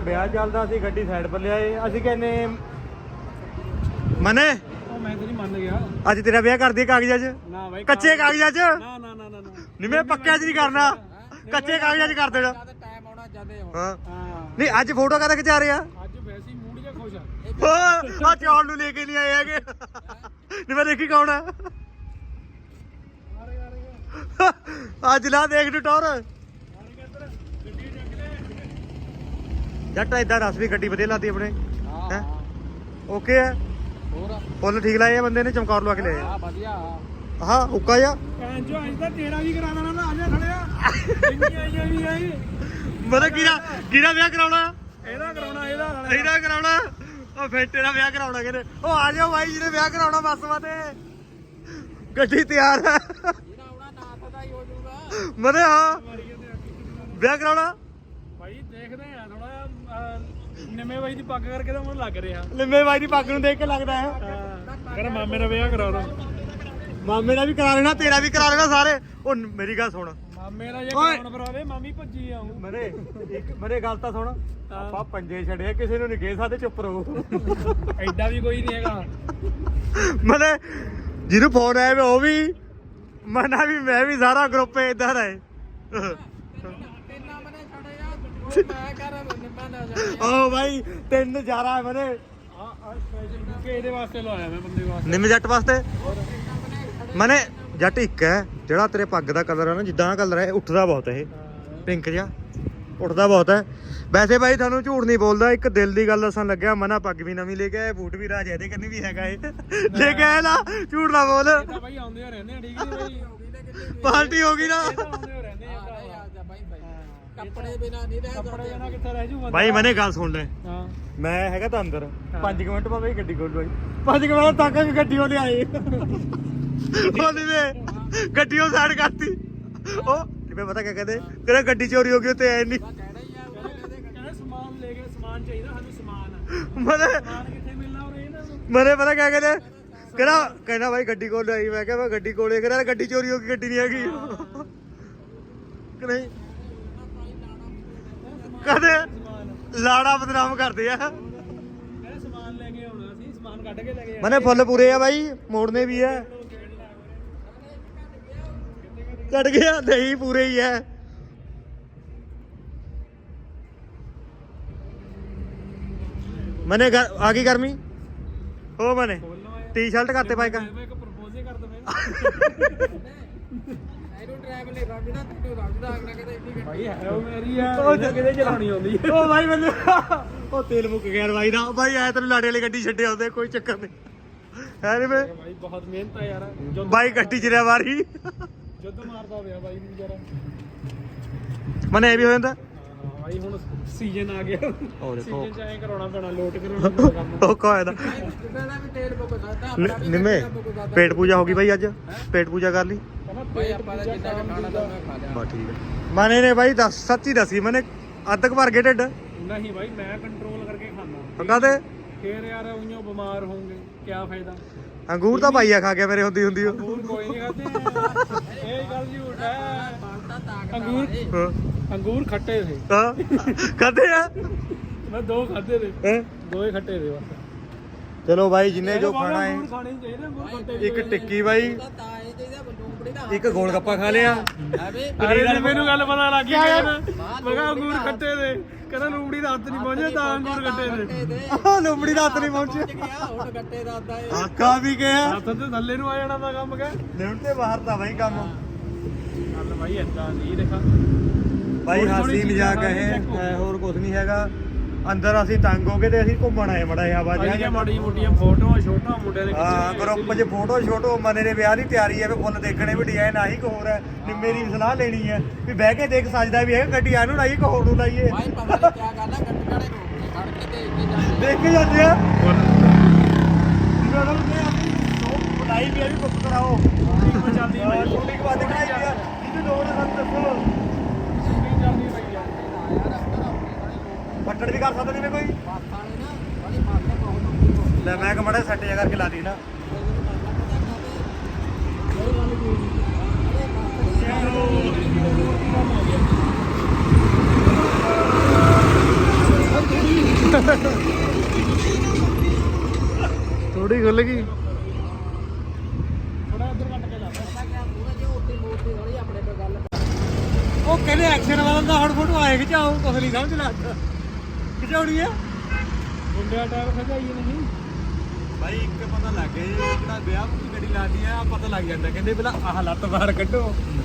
ਉੱਧਰ ਵਿਆਹ ਚੱਲਦਾ ਸੀ ਗੱਡੀ ਸਾਈਡ ਪਰ ਲਿਆਏ। ਅਸੀਂ ਕਹਿੰਨੇ ਮਨੇ ਉਹ ਮੈਂ ਤਾਂ ਨਹੀਂ ਮੰਨ ਗਿਆ। ਅੱਜ ਤੇਰਾ ਵਿਆਹ ਕਰ ਦਈਏ ਕਾਗਜ਼ਾਂ 'ਚ? ਨਾ ਬਾਈ ਕੱਚੇ ਕਾਗਜ਼ਾਂ 'ਚ? ਨਾ ਨਾ ਨਾ ਨਾ ਨਾ। ਨਿਵੇਂ ਪੱਕਿਆਂ 'ਚ ਨਹੀਂ ਕਰਨਾ ਕੱਚੇ ਕਾਗਜ਼ਾਂ 'ਚ ਕਰ ਦੇਣਾ। ਟਾਈਮ ਆਉਣਾ ਜਾਂਦੇ ਹੁਣ ਹਾਂ। ਹਾਂ। ਨਹੀਂ ਅੱਜ ਫੋਟੋ ਕਾਹਦਾ ਖਿਚਾ ਰਹੇ ਆ? ਅੱਜ ਵੈਸੇ ਹੀ ਮੂਡ ਜਿਹਾ ਖੁਸ਼ ਆ। ਆ ਚੌਲ ਨੂੰ ਲੈ ਕੇ ਨਹੀਂ ਆਏ ਹੈਗੇ। ਨਹੀਂ ਮੈਂ ਦੇਖੀ ਕੌਣ ਆ। ਅੱਜ ਲਾ ਦੇਖ ਨੂੰ ਟੌਰ। ਜੱਟ ਇਦਾਂ ਦੱਸ ਵੀ ਗੱਡੀ ਵਧੀਆ ਲਾਦੀ ਆਪਣੇ। ਹਾਂ ਹੈਂ? ਓਕੇ ਹੈ ਹੋਰ? ਫੁੱਲ ਠੀਕ ਲਾਏ ਆ ਬੰਦੇ ਨੇ ਚਮਕੌਰ ਲਵਾ ਕੇ ਲਿਆਏ ਆ। ਵਧੀਆ। ਹਾਂ ਉੱਕਾ ਜਾ ਭੈਣ ਜੋ ਅੱਜ ਤਾਂ ਤੇਰਾ ਵੀ ਕਰਾ ਦੇਣਾ ਨਾ ਆ ਜਾ ਖੜਿਆ। ਇੰਨੀ ਆਈਆਂ ਵੀ ਆਈ। ਮਤਲਬ ਕਿਹਦਾ ਕਿਹਦਾ ਵਿਆਹ ਕਰਾਉਣਾ? ਇਹਦਾ ਕਰਾਉਣਾ ਇਹਦਾ ਸਾਲਾ। ਇਹਦਾ ਕਰਾਉਣਾ? ਉਹ ਫੇਟੇ ਦਾ ਵਿਆਹ ਕਰਾਉਣਾ ਕਹਿੰਦੇ ਉਹ ਆ ਜਾਓ ਬਾਈ ਜਿਹਨੇ ਵਿਆਹ ਕਰਾਉਣਾ ਬੱਸ ਵਾਤੇ ਗੱਡੀ ਤਿਆਰ ਹੈ ਜਿਹੜਾ ਆਉਣਾ ਨਾਥ ਦਾ ਹੀ ਹੋ ਜਾਊਗਾ। ਮਨੇ ਹਾਂ। ਵਿਆਹ ਕਰਾਉਣਾ? ਭਾਈ ਦੇਖਦੇ ਆ। ਨਿੰਮੇ ਬਾਈ ਦੀ ਪੱਗ ਕਰਕੇ ਤਾਂ ਮੈਨੂੰ ਲੱਗ ਰਿਹਾ। ਲਿੰਬੇ ਬਾਈ ਦੀ ਪੱਗ ਨੂੰ ਦੇਖ ਕੇ ਲੱਗਦਾ ਹੈ। ਕਹਿੰਦਾ ਮਾਮੇ ਦਾ ਵਿਆਹ ਕਰਾ ਦੋ ਮਾਮੇ ਦਾ ਵੀ ਕਰਾ ਲੈਣਾ ਤੇਰਾ ਵੀ ਕਰਾ ਲੈਣਾ ਸਾਰੇ। ਉਹ ਨ- ਮੇਰੀ ਗੱਲ ਸੁਣ। ਮਾਮੇ ਦਾ ਜੇ ਓਏ। ਕਰਾਉਣ ਪਰਾਵੇ ਮਾਮੀ ਭੱਜੀ ਆਉ ਮਰੇ ਇੱਕ ਮਰੇ ਗੱਲ ਤਾਂ ਸੁਣ। ਆਪਾਂ ਪੰਜੇ ਛੱਡੇ ਕਿਸੇ ਨੂੰ ਨਹੀਂ ਗੇ ਸਕਦੇ ਚੁੱਪ ਰਹੋ। ਐਡਾ ਵੀ ਕੋਈ ਨਹੀਂ ਹੈਗਾ। ਮਰੇ ਜਿਹਨੂੰ ਫੋਨ ਆਇਆ ਵੇ ਉਹ ਵੀ ਮਨਾ ਵੀ ਮੈਂ ਵੀ ਸਾਰਾ ਗਰੁੱਪ ਇਦਾਂ ਦਾ ਹੈ। ਤਿੰਨਾਂ ਮਨੇ ਛੜੇ ਮੈਂ ਕਰ ਓ ਭਾਈ ਤਿੰਨ ਜਾਰਾ ਮਰੇ ਆ ਆ ਸਪੈਸ਼ਲ ਕਿ ਇਹਦੇ ਵਾਸਤੇ ਲਾਇਆ ਮੈਂ ਬੰਦੇ ਵਾਸਤੇ। ਨਿੰਮ ਜੱਟ ਵਾਸਤੇ? ਮਨੇ ਜੱਟ ਇੱਕ ਹੈ ਜਿਹੜਾ ਤੇਰੇ ਪੱਗ ਦਾ ਕਲਰ ਹੈ ਨਾ ਜਿੱਦਾਂ ਕਲਰ ਹੈ ਉੱਠਦਾ ਬਹੁਤ ਹੈ ਇਹ। ਪਿੰਕ ਜਿਹਾ ਉੱਠਦਾ ਬਹੁਤ ਹੈ। ਵੈਸੇ ਭਾਈ ਤੁਹਾਨੂੰ ਝੂਠ ਨਹੀਂ ਬੋਲਦਾ ਇੱਕ ਦਿਲ ਦੀ ਗੱਲ ਦੱਸਣ ਲੱਗਿਆ ਮਨਾ ਪੱਗ ਵੀ ਨਵੀਂ ਲੈ ਕੇ ਆਇਆ ਬੂਟ ਵੀ ਰਾਜ ਇਹਦੇ ਕੰਨੀ ਵੀ ਹੈਗਾ ਇਹ। ਲੈ ਕੇ ਆਇਆ ਨਾ ਝੂਠ ਨਾ ਬੋਲ। ਬਾਈ ਆਉਂਦੇ ਹੋ ਰਹਿੰਦੇ ਆ ਠੀਕ ਨਹੀਂ ਬਾਈ। ਪਾਰਟੀ ਹੋ ਗਈ ਨਾ ਇਹ ਤਾਂ ਆਉਂਦੇ ਹੋ ਰਹਿੰਦੇ ਆ ਆ ਨਹੀਂ ਭਰਾਵਾ ਆ ਜਾ ਬਾਈ ਬਾਈ ਕੱਪੜੇ ਬਿਨਾ ਨਹੀਂ ਰਹਿ ਕੱਪੜੇ ਸਕਦੇ ਜਣਾ ਕਿੱਥੇ ਰਹਿ ਜੂ ਬੰਦਾ ਭਾਈ ਮਨੇ ਗੱਲ ਸੁਣ ਲੈ। ਹਾਂ। ਮੈਂ ਹੈਗਾ ਤਾਂ ਅੰਦਰ 5 ਮਿੰਟ ਬਾਅਦ ਹੀ ਗੱਡੀ ਖੋਲ ਭਾਈ 5 ਮਿੰਟ ਤੱਕ ਕਿ ਗੱਡੀ ਉਹ ਲਿਆਏ ਉਹ ਨਿਵੇ ਗੱਡੀ ਉਹ ਸਾਈਡ ਕਰਤੀ। ਉਹ ਨਿਵੇ ਪਤਾ ਕਿਆ ਕਹਿੰਦੇ? ਤੇਰਾ ਗੱਡੀ ਚੋਰੀ ਹੋ ਗਈ ਉੱਤੇ ਐ ਨਹੀਂ ਕਹਿਣਾ ਹੀ ਆ ਉਹ ਕਹਿੰਦੇ ਕਹਿੰਦਾ ਸਮਾਨ ਲੈ ਕੇ ਸਮਾਨ ਚਾਹੀਦਾ ਸਾਨੂੰ ਸਮਾਨ। ਮਨੇ ਸਮਾਨ ਕਿੱਥੇ ਮਿਲਣਾ ਉਹ ਇਹਨਾਂ ਨੂੰ? ਮਨੇ ਪਤਾ ਕਿਆ ਕਹਿੰਦੇ? ਕਹਿੰਦਾ ਕਹਿੰਦਾ ਭਾਈ ਗੱਡੀ ਕੋਲ ਆਈ ਮੈਂ ਕਿਹਾ ਮੈਂ ਗੱਡੀ ਕੋਲੇ ਕਹਿੰਦਾ ਗੱਡੀ ਚੋਰੀ ਹੋ ਗਈ ਗੱਡੀ ਨਹੀਂ ਹੈਗੀ। ਕਿ ਨਹੀਂ? ਕਦੇ ਲਾੜਾ ਬਦਨਾਮ ਕਰਦੇ ਆ। ਕਹਿੰਦਾ ਸਮਾਨ ਲੈ ਕੇ ਆਉਣਾ ਸੀ ਸਮਾਨ ਕੱਢ ਕੇ ਲੈ ਕੇ ਮਨੇ ਫੁੱਲ ਪੂਰੇ ਆ ਬਾਈ ਮੋੜਨੇ ਵੀ ਆ। ਕੱਟ ਗਿਆ ਨਹੀਂ ਪੂਰੇ ਹੀ ਹੈ ਮਨੇ ਆ ਗਈ ਗਰਮੀ? ਹੋ ਮਨੇ ਟੀ-ਸ਼ਰਟ ਕਰਤੇ ਇੱਕ ਪ੍ਰਪੋਜ਼ ਕਰ ਦਵੇਂ ਇਹਨੂੰ ਡਰਾਈਵਰ ਲੈ ਰੱਜਦਾ ਤੈਨੂੰ ਰੱਜਦਾ ਅਗਲਾ ਕਹਿੰਦਾ ਇੰਨੀ ਗੱਡੀ ਭਾਈ ਹੈ। ਉਹ ਮੇਰੀ ਆ। ਉਹ ਇਹਨੂੰ ਕਿਤੇ ਚਲਾਉਣੀ ਆਉਂਦੀ ਹੈ। ਓ ਭਾਈ ਮੈਨੂੰ ਉਹ ਤੇਲ ਮੁੱਕ ਗਿਆ ਯਾਰ ਬਾਈ ਦਾ। ਭਾਈ ਐ ਤੈਨੂੰ ਲਾੜੇ ਵਾਲੀ ਗੱਡੀ ਛੱਡੇ ਆਉਂਦੇ ਕੋਈ ਚੱਕਰ ਨਹੀਂ। ਹੈ ਨੀ ਵੇ ਭਾਈ ਬਹੁਤ ਮਿਹਨਤ ਆ ਯਾਰ। ਜਦੋਂ ਬਾਈ ਗੱਡੀ ਚ ਰਿਆ ਵਾਰੀ। ਜਦੋਂ ਮਾਰਦਾ ਹੋਇਆ ਬਾਈ ਨੂੰ ਵਿਚਾਰਾ। ਮਨੇ ਇਹ ਵੀ ਹੋ ਜਾਂਦਾ? ਹਾਂ ਭਾਈ ਹੁਣ ਸੀਜ਼ਨ ਆ ਗਿਆ। ਉਹ ਦੇਖੋ। ਸੀਜ਼ਨ ਚ ਐਂ ਕਰਾਉਣਾ ਪੈਣਾ ਲੋਟ ਕਰਾਉਣਾ ਪੈਣਾ ਕੰਮ। ਉਹ ਕਾ ਹੋਇਆ ਜਿੱਦਾਂ ਦਾ ਵੀ ਤੇਲ ਮੁੱਕ ਸਕਦਾ ਆਪਣਾ ਵੀ ਨਿੰਮੇ ਤੇਲ ਮੁੱਕ ਸਕਦਾ। ਪੇਟ ਪੂਜਾ ਹੋ ਗਈ ਬਾਈ ਅੱਜ? ਪੇਟ ਪੂਜਾ ਕਰ ਲਈ? ਭਾਈ ਆਪਾਂ ਦਾ ਜਿੰਨਾ ਕੁ ਖਾਣਾ ਤਾਂ ਮੈਂ ਖਾ ਲਿਆ। ਬਾ ਠੀਕ ਹੈ। ਮਨੇ ਨੇ ਬਾਈ ਦੱਸ ਸੱਚੀ ਦੱਸੀ ਮਨੇ ਅੱਧ ਕੁ ਭਰ ਗਏ ਢਿੱਡ? ਨਹੀਂ ਭਾਈ ਮੈਂ ਕੰਟਰੋਲ ਕਰਕੇ ਖਾਂਦਾ। ਪੰਗਾ ਤੇ ਫੇਰ ਯਾਰ ਉਈਓ ਬਿਮਾਰ ਹੋਵਾਂਗੇ ਕੀ ਫਾਇਦਾ? ਅੰਗੂਰ ਤਾਂ ਭਾਈਆ ਖਾ ਗਿਆ ਮੇਰੇ ਹੁੰਦੀ ਹੁੰਦੀ। ਉਹ ਅੰਗੂਰ ਕੋਈ ਨਹੀਂ ਖਾਤੇ ਇਹ ਗੱਲ ਝੂਠ ਹੈ। ਅੰਗੂਰ ਹਾਂ। ਅੰਗੂਰ ਖੱਟੇ ਥੇ ਹਾਂ। ਖਾਦੇ ਆ? ਮੈਂ ਦੋ ਖਾਦੇ ਥੇ ਹੈਂ? ਦੋ ਹੀ ਖੱਟੇ ਥੇ ਬਸ। ਚਲੋ ਬਾਈ ਜਿੰਨੇ ਜੋ ਖਾਣਾ ਅੰਗੂਰ ਹੈ ਖਾਣੇ ਚਾਹੀਦੇ ਅੰਗੂਰ ਖੱਟੇ ਵੀ। ਇੱਕ ਟਿੱਕੀ ਬਾਈ। ਇੱਕ ਗੋਲ ਗੱਪਾ ਖਾ ਲਿਆ। ਹੈ ਵੇ ਅਰੇ ਜਦ ਮੈਨੂੰ ਗੱਲ ਪਤਾ ਲੱਗ ਗਈ? ਕਹਿੰਦਾ ਮੈਂ ਕਿਹਾ ਅੰਗੂਰ ਖੱਟੇ ਦੇ। ਕਹਿੰਦਾ ਲੂੜੀ ਦਾ ਹੱਥ ਨਹੀਂ ਪਹੁੰਚਿਆ ਤਾਂ ਅੰਗੂਰ ਖੱਟੇ ਦੇ। ਦੇ ਆਹ ਲੁੰਬੜੀ ਦਾ ਹੱਥ ਨਹੀਂ ਪਹੁੰਚਿਆ। ਗਿਆ ਹੁਣ ਗੱਟੇ ਦਾ ਆਂਦਾ ਏ ਆਕਾ ਵੀ ਗਿਆ। ਹੱਥ ਤੇ ਥੱਲੇ ਨੂੰ ਆ ਜਾਣਾ ਤਾਂ ਕੰਮ ਕਹਿ। ਲਿਮਟ ਤੇ ਬਾਹਰ ਤਾਂ ਬਾਈ ਕੰਮ। ਗੱਲ ਭਾਈ ਏਦਾਂ ਨਹੀਂ ਦੇਖਾ। ਬਾਈ ਹਾਸੀ ਮਜ਼ਾਕ ਹੈ, ਹੋਰ ਕੁਝ ਨਹੀਂ ਹੈਗਾ। ਅੰਦਰ ਅਸੀਂ ਤੰਗ ਹੋ ਗਏ ਤੇ ਅਸੀਂ ਘੁੰਮਣ ਆਏ ਮੜਾ ਜਿਹਾ ਬਾਜਾ ਭਾਈ ਮਾੜੀ ਮੋਟੀਆਂ ਫੋਟੋਆਂ ਛੋਟਾ ਮੁੰਡੇ ਦੇ ਹਾਂ ਗਰੁੱਪ 'ਚ ਫੋਟੋ ਛੋਟੋ ਮਨੇ ਦੇ ਵਿਆਹ ਦੀ ਤਿਆਰੀ ਹੈ ਵੀ ਫੁੱਲ ਦੇਖਣੇ ਵੀ ਡਿਜ਼ਾਈਨ ਆਹੀ ਕੋ ਹੋਰ ਹੈ ਵੀ ਮੇਰੀ ਸਲਾਹ ਲੈਣੀ ਹੈ ਵੀ ਬਹਿ ਕੇ ਦੇਖ ਸਜਦਾ ਵੀ ਹੈ ਗੱਡੀ ਆ ਨੂੰ ਲਾਈਏ ਕੋ ਹੋਰ ਨੂੰ ਲਾਈਏ। ਭਾਈ ਪਤਾ ਨਹੀਂ ਕੀ ਗੱਲ ਆ ਗੱਟ ਕਾੜੇ ਨੂੰ ਖੜ ਕੇ ਦੇਖ ਕੇ ਜਾਂਦੇ ਦੇਖ ਕੇ ਜਾਂਦੇ ਆ। ਜਦੋਂ ਨੇ ਆਪਣੀ ਸ਼ੋਪ ਬਣਾਈ ਵੀ ਹੈ ਵੀ ਬੁੱਕ ਕਰਾਓ। ਚੱਲਦੀ ਹਾਂ, ਪਈ ਮਾਸਾ ਤਾਂ ਨਹੀਂ ਨਾ ਕੋਈ ਲੈ ਮੈਂ ਕਮੜਾ ਸੱਟ ਜਾ ਕਰਕੇ ਲਾ ਦੀ ਨਾ। ਥੋੜੀ ਖੁੱਲ ਗਈ। ਉਹ ਕਹਿੰਦੇ ਐਕਸ਼ਨ ਵਾਲਾ ਦਾ ਹੁਣ ਫੋਟੋ ਆਏ ਖਿਚਾਓ ਕੁਛ ਨਹੀਂ ਸਮਝ ਲੱਗਦਾ ਆ? ਮੁੰਡਿਆ ਟਾਇਰ ਖਜਾਈ ਨਹੀਂ। ਭਾਈ ਇੱਕ ਪਤਾ ਲੱਗ ਗਿਆ ਜਿਹੜਾ ਵਿਆਹ ਦੀ ਗੱਡੀ ਲਾਦੀ ਆ ਪਤਾ ਲੱਗ ਜਾਂਦਾ। ਕਹਿੰਦੇ ਪਹਿਲਾਂ ਆਹ ਲੱਤ ਬਾਹਰ ਕੱਢੋ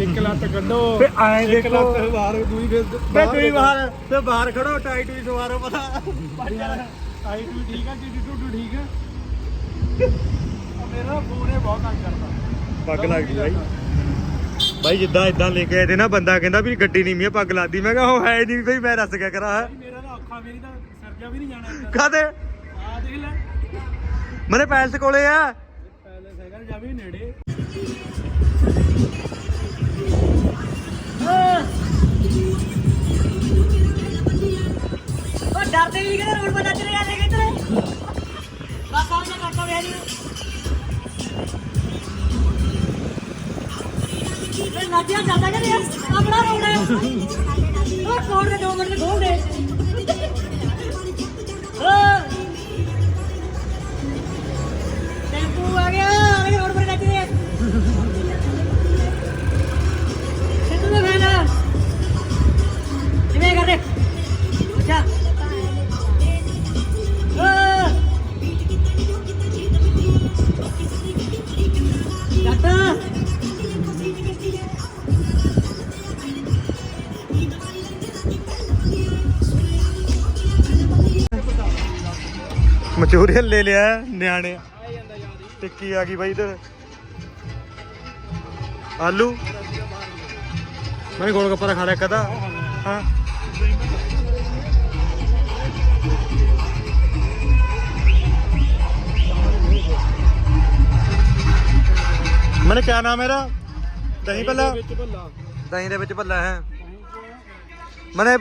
ਇੱਕ ਲੱਤ ਕੱਢੋ ਤੇ ਆਏ ਇੱਕ ਦੇਖੋ। ਲੱਤ ਬਾਹਰ ਦੂਈ ਫਿਰ ਤੇ ਤੁਸੀਂ ਬਾਹਰ ਤੇ ਬਾਹਰ ਖੜੋ ਟਾਈਟ ਵੀ ਸਵਾਰੋ ਪਤਾ ਆਈ ਤੂੰ ਠੀਕ ਆ ਜੀ ਟੁੱਟੂ ਠੀਕ ਆ। ਆ ਮੇਰਾ ਫੋਨ ਇਹ ਬਹੁਤ ਤੰਗ ਕਰਦਾ। ਪੱਗ ਲੱਗਦੀ ਬਾਈ। ਬਾਈ ਜਿੱਦਾਂ ਇਦਾਂ ਲੈ ਕੇ ਆਏ ਤੇ ਨਾ ਬੰਦਾ ਕਹਿੰਦਾ ਵੀ ਗੱਡੀ ਨਹੀਂ ਮੀਆਂ ਪੱਗ ਲਾਦੀ ਮੈਂ ਕਿਹਾ ਉਹ ਹੈ ਨਹੀਂ ਬਈ ਮੈਂ ਦੱਸ ਕਿਆ ਕਰਾਂ। ਮੇਰਾ ਤਾਂ ਮੇਰੀ ਸਰਜਾ ਵੀ ਨਹੀਂ ਜਾਣਾ ਇੱਧਰ। ਕਾਦੇ ਆ ਦੇਖ ਲੈ। ਮਨੇ ਪੈਲਸ ਕੋਲੇ ਆ। ਪੈਲਸ ਹੈਗਾ ਜਾਂ ਵੀ ਨੇੜੇ। ਮਚੂਰੀਅਨ ਲੈ ਲਿਆ ਨਿਆਣੇ। ਟਿੱਕੀ ਆ ਗਈ ਬਾਈ ਇਧਰ? ਆਲੂ? ਮੈਂ ਗੋਲ ਗੱਪਾ ਦਾ ਖਾ ਲਿਆ ਕਦਾ ਹਾਂ। ਮੈਨੇ ਕਿਆ ਨਾਮ ਇਹਦਾ? ਦਹੀਂ ਭੱਲਾ। ਦਹੀਂ ਦੇ ਵਿੱਚ ਭੱਲਾ ਹੈ। ਮੈਨੇ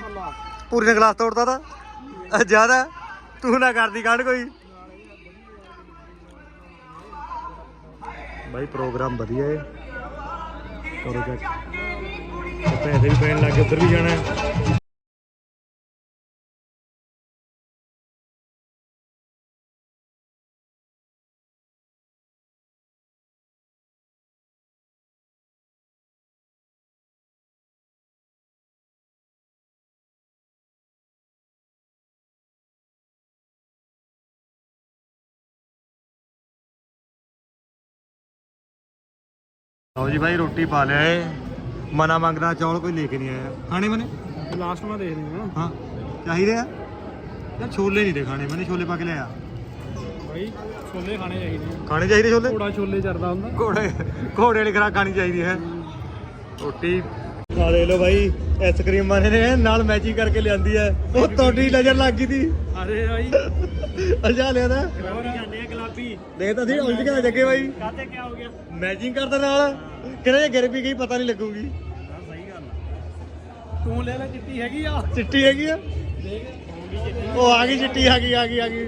ਪੂਰੀ ਨੇ ਗਲਾਸ ਤੋੜਤਾ ਤਾ। ਜ਼ਿਆਦਾ? ਤੂੰ ਨਾ ਕਰਦੀ ਕਾਂਡ ਕੋਈ। ਬਾਈ, ਪ੍ਰੋਗਰਾਮ ਵਧੀਆ ਏ। ਕਰੋ ਚੈੱਕ ਪੈਸੇ ਵੀ ਪੈਣ ਲੱਗੇ ਉੱਧਰ ਵੀ ਜਾਣਾ ਲਓ ਜੀ ਬਾਈ ਰੋਟੀ ਪਾ ਲਿਆ ਏ ਮਨਾ ਮੰਗਦਾ ਚੌਲ ਕੋਈ ਲੈ ਕੇ ਨਹੀਂ ਆਇਆ। ਖਾਣੇ ਮਨੇ? ਲਾਸਟ ਮਾ ਦੇਖਦੇ ਹਾਂ। ਹਾਂ ਚਾਹੀਦੇ ਆ? ਯਾਰ ਛੋਲੇ ਨਹੀਂ ਦੇ ਖਾਣੇ ਮੈਨੇ ਛੋਲੇ ਪਾ ਕੇ ਲਿਆ। ਭਾਈ ਛੋਲੇ ਖਾਣੇ ਚਾਹੀਦੇ ਆ। ਖਾਣੇ ਚਾਹੀਦੇ ਛੋਲੇ? ਘੋੜਾ ਛੋਲੇ ਚਰਦਾ ਹੁੰਦਾ। ਘੋੜੇ ਘੋੜੇ ਵਾਲੀ ਖਰਾਕ ਖਾਣੀ ਚਾਹੀਦੀ ਹੈ। ਰੋਟੀ ਆ ਲੋ ਬਾਈ ਆਈਸਕ੍ਰੀਮ ਮਾਨੇ ਨੇ ਨਾਲ ਮੈਚਿੰਗ ਕਰਕੇ ਲਿਆਂਦੀ ਹੈ। ਉਹ ਤੁਹਾਡੀ ਨਜ਼ਰ ਲੱਗ ਗਈ ਦੀ ਅਰੇ ਭਾਈ ਅਜਾ ਲਿਆ ਦਾ ਹੋਰ? ਜਾਂਦੇ ਆ ਗੁਲਾਬੀ। ਦੇਖ ਤਾਂ ਸੀ ਉਲਝ ਕੇ ਜੱਗੇ ਬਾਈ। ਕਾਤੇ ਕੀ ਹੋ ਗਿਆ? ਮੈਚਿੰਗ ਕਰਦਾ ਨਾਲ ਕਿਹੜੇ ਗਿਰ ਵੀ ਗਈ ਪਤਾ ਨਹੀਂ ਲੱਗੂਗੀ। ਸਹੀ ਗੱਲ ਤੂੰ ਲੈ ਲੈ ਚਿੱਟੀ ਹੈਗੀ ਆ। ਚਿੱਟੀ ਹੈਗੀ ਆ? ਦੇਖ। ਉਹ ਆ ਗਈ ਚਿੱਟੀ ਆ ਗਈ ਆ ਗਈ ਆ ਗਈ।